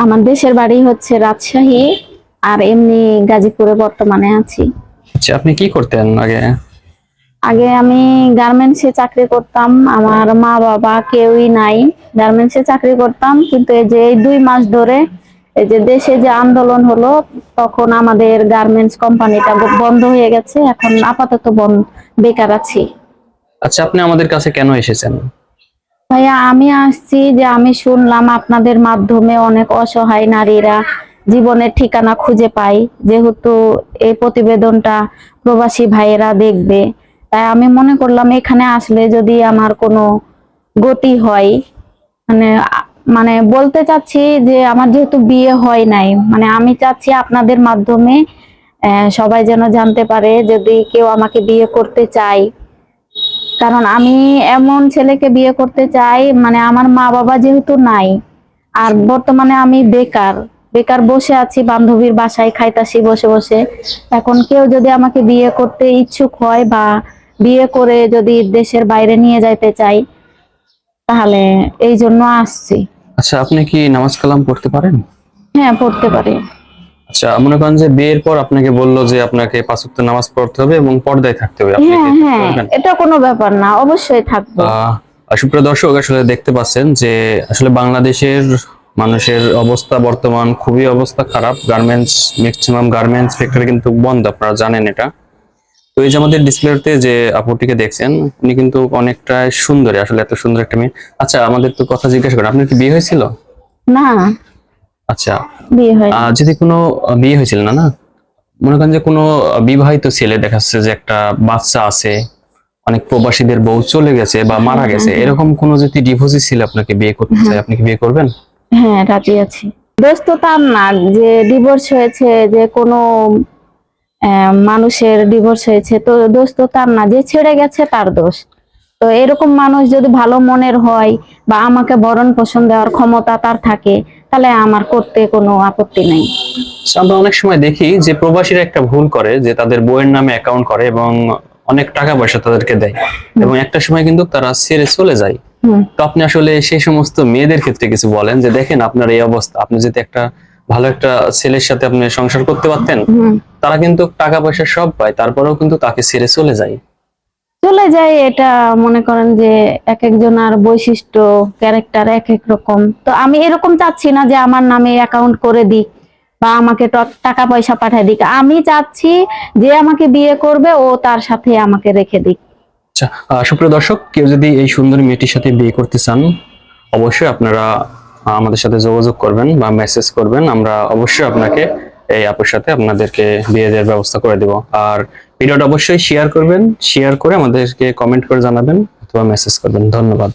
আমার দেশের বাড়ি হচ্ছে রাজশাহী আর এমনি গাজীপুরে বর্তমানে আছি। আচ্ছা আপনি কি করতেন আগে? আগে আমি গার্মেন্টসে চাকরি করতাম আমার মা বাবা কেউই নাই। গার্মেন্টসে চাকরি করতাম কিন্তু এই যে দুই মাস ধরে এই যে দেশে যে আন্দোলন হলো তখন আমাদের গার্মেন্টস কোম্পানিটা বন্ধ হয়ে গেছে এখন আপাতত বেকার আছি। আচ্ছা আপনি আমাদের কাছে কেন এসেছেন? ভাইয়া, আমি আসছি যে আমি শুনলাম আপনাদের মাধ্যমে অনেক অসহায় নারীরা জীবনের ঠিকানা খুঁজে পায়। যেহেতু এই প্রতিবেদনটা প্রবাসী ভাইয়েরা দেখবে, তাই আমি মনে করলাম এখানে আসলে যদি আমার কোনো গতি হয় মানে মানে বলতে চাচ্ছি যে আমার যেহেতু বিয়ে হয় নাই মানে আমি চাচ্ছি আপনাদের মাধ্যমে সবাই যেন জানতে পারে যদি কেউ আমাকে বিয়ে করতে চায় কারণ আমি এমন ছেলেকে বিয়ে করতে চাই মানে আমার মা বাবা যেহেতু নাই আর বর্তমানে আমি বেকার বেকার বসে আছি বান্ধবীর বাসায় খাইতাছি বসে বসে। এখন কেউ যদি আমাকে বিয়ে করতে ইচ্ছুক হয় বা বিয়ে করে যদি দেশের বাইরে নিয়ে যাইতে চাই তাহলে এই জন্য আসছি। আচ্ছা আপনি কি নামাজ কালাম পড়তে পারেন? হ্যাঁ পড়তে পারি। আচ্ছা মনে করেন যে বিয়ের পর আপনাকে বলল যে আপনাকে পাঁচ ওয়াক্ত নামাজ পড়তে হবে এবং পর্দায় থাকতে হবে হ্যাঁ হ্যাঁ এটা কোনো ব্যাপার না অবশ্যই থাকব। সুপ্রিয় দর্শক আসলে দেখতে পাচ্ছেন যে আসলে বাংলাদেশের মানুষের অবস্থা বর্তমান খুবই অবস্থা খারাপ। গার্মেন্টস ম্যাক্সিমাম গার্মেন্টস ফ্যাক্টরি কিন্তু বন্ধ আপনারা জানেন এটা। তো এই যে আমাদের ডিসপ্লেতে যে আপুটিকে দেখছেন উনি কিন্তু অনেকটা সুন্দরী আসলে এত সুন্দর একটা মেয়ে। আচ্ছা আমাদের তো কথা জিজ্ঞাসা করেন আপনার কি বিয়ে হয়েছিল? না। আচ্ছা। বিয়ে হয়। যদি কোনো বিয়ে হয়েছিল না না? মনে করেন যে কোনো বিবাহিত ছেলে দেখা যাচ্ছে যে একটা বাচ্চা আছে অনেক প্রবাসীদের বউ চলে গেছে বা মারা গেছে এরকম কোনো যদি ডিভোর্সি ছেলে আপনাকে বিয়ে করতে চায় আপনি কি বিয়ে করবেন? হ্যাঁ রাজি আছি। দোষ তো তার না যে ডিভোর্স হয়েছে যে কোনো মানুষের ডিভোর্স হয়েছে তো দোষ তো তার না যে ছেড়ে গেছে তার দোষ। তো এরকম মানুষ যদি ভালো মনের হয় বা আমাকে বরণ পোষণ দেওয়ার ক্ষমতা তার থাকে তাহলে আমার করতে কোনো আপত্তি নেই। আমরা অনেক সময় দেখি যে প্রবাসীরা একটা ভুল করে যে তাদের বইয়ের নামে অ্যাকাউন্ট করে এবং অনেক টাকা পয়সা তাদেরকে দেয়। এবং একটা সময় কিন্তু তারা ছেড়ে চলে যায়। তো আপনি আসলে সেই সমস্ত মেয়েদের ক্ষেত্রে কিছু বলেন যে দেখেন আপনার এই অবস্থা আপনি যদি একটা ভালো একটা ছেলের সাথে আপনি সংসার করতে পারতেন তারা কিন্তু টাকা পয়সা সব পায় তারপরেও কিন্তু তাকে ছেড়ে চলে যায়। চলে যায় এটা মনে করেন যে এক একজনের বৈশিষ্ট্য, ক্যারেক্টার এক এক রকম। তো আমি এরকম চাচ্ছি না যে আমার নামে অ্যাকাউন্ট করে দিক বা আমাকে টাকা পয়সা পাঠায় দিক। আমি চাচ্ছি যে আমাকে বিয়ে করবে, ও তার সাথে আমাকে রেখে দিক। আচ্ছা সুপ্রিয় দর্শক, কেউ যদি এই সুন্দর মেয়েটির সাথে বিয়ে করতে চান, অবশ্যই আপনারা আমাদের সাথে যোগাযোগ করবেন বা মেসেজ করবেন। আমরা অবশ্যই আপনাকে এই আপুর সাথে আপনাদেরকে দিয়ে দেওয়ার ব্যবস্থা করে দিব। আর ভিডিওটা অবশ্যই শেয়ার করবেন শেয়ার করে আমাদেরকে কমেন্ট করে জানাবেন অথবা মেসেজ করবেন। ধন্যবাদ।